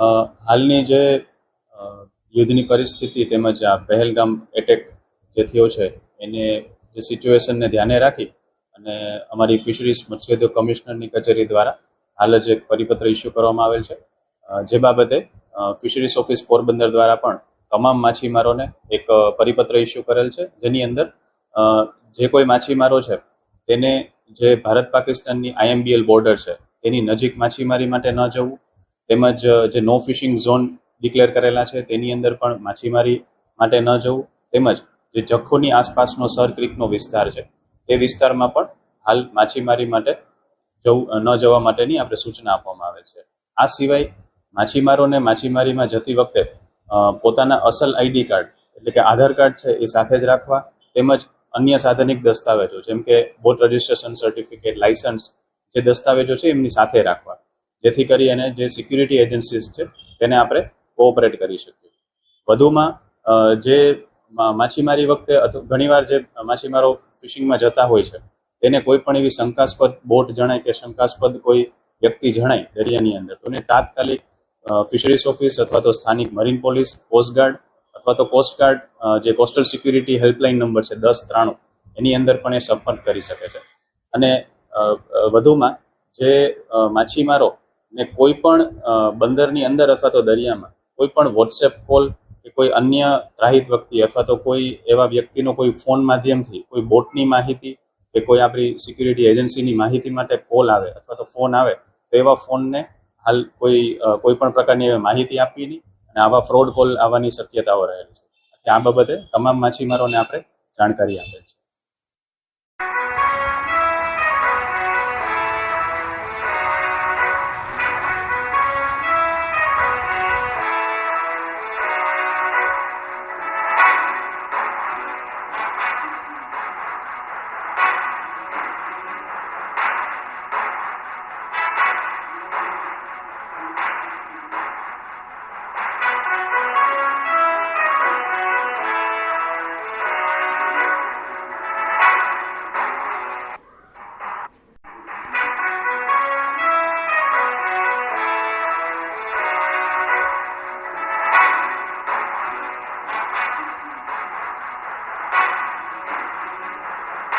હાલની જે યુદ્ધની પરિસ્થિતિ તેમજ આ પહેલગામ એટેક જે થયો છે, એને જે સિચ્યુએશનને ધ્યાને રાખી અને અમારી ફિશરીઝ મત્સ્યોદ્યોગ કમિશનરની કચેરી દ્વારા હાલ જ એક પરિપત્ર ઇસ્યુ કરવામાં આવેલ છે. જે બાબતે ફિશરીઝ ઓફિસ પોરબંદર દ્વારા પણ તમામ માછીમારોને એક પરિપત્ર ઇસ્યુ કરેલ છે. જેની અંદર જે કોઈ માછીમારો છે, તેને જે ભારત પાકિસ્તાનની આઈએમબીએલ બોર્ડર છે, તેની નજીક માછીમારી માટે ન જવું તેમજ જે નો ફિશિંગ ઝોન ડિક્લેર કરેલા છે, તેની અંદર પણ માછીમારી માટે ન જવું. તેમજ, જે જખોની આસપાસનો સર ક્રિકનો વિસ્તાર છે, તે વિસ્તારમાં પણ હાલ માછીમારી માટે જવું ન જવા માટેની આપણે સૂચના આપવામાં આવે છે. આ સિવાય માછીમારોને માછીમારીમાં જતી વખતે પોતાના અસલ આઈડી કાર્ડ એટલે કે આધાર કાર્ડ છે, એ સાથે જ રાખવા, તેમજ અન્ય સાધનિક દસ્તાવેજો, જેમ કે બોટ રજિસ્ટ્રેશન સર્ટિફિકેટ લાયસન્સ જે દસ્તાવેજો છે, એમની સાથે રાખવા. જેથી કરી અને જે સિક્યુરિટી એજન્સીસ છે, તેને આપણે કોઓપરેટ કરી શકીએ. વધુમાં જે માછીમારી વખતે અથવા ઘણીવાર જે માછીમારો ફિશિંગમાં જતા હોય છે, તેને કોઈ પણ એવી શંકાસ્પદ બોટ જણાય કે શંકાસ્પદ કોઈ વ્યક્તિ જણાય દરિયાની અંદર, તો એને તાત્કાલિક ફિશરીઝ ઓફિસ અથવા તો સ્થાનિક મરીન પોલીસ કોસ્ટગાર્ડ અથવા તો કોસ્ટગાર્ડ જે કોસ્ટલ સિક્યુરિટી હેલ્પલાઇન નંબર છે દસ ત્રાણું, એની અંદર પણ એ સંપર્ક કરી શકે છે. અને વધુમાં જે માછીમારો ને કોઈ પણ બંદરની અંદર અથવા તો દરિયામાં કોઈ પણ વોટ્સએપ કોલ કે કોઈ અન્ય ત્રાહિત વ્યક્તિ અથવા તો કોઈ એવા વ્યક્તિનો કોઈ ફોન માધ્યમથી, કોઈ બોટની માહિતી કે કોઈ આપણી સિક્યુરિટી એજન્સીની માહિતી માટે કોલ આવે અથવા તો ફોન આવે, તો એવા ફોનને હાલ કોઈ કોઈ પણ પ્રકારની માહિતી આપવી નહીં અને આવા ફ્રોડ કોલ આવવાની શક્યતાઓ રહેલી છે. આ બાબતે તમામ માછીમારોને આપણે જાણકારી આપે છે.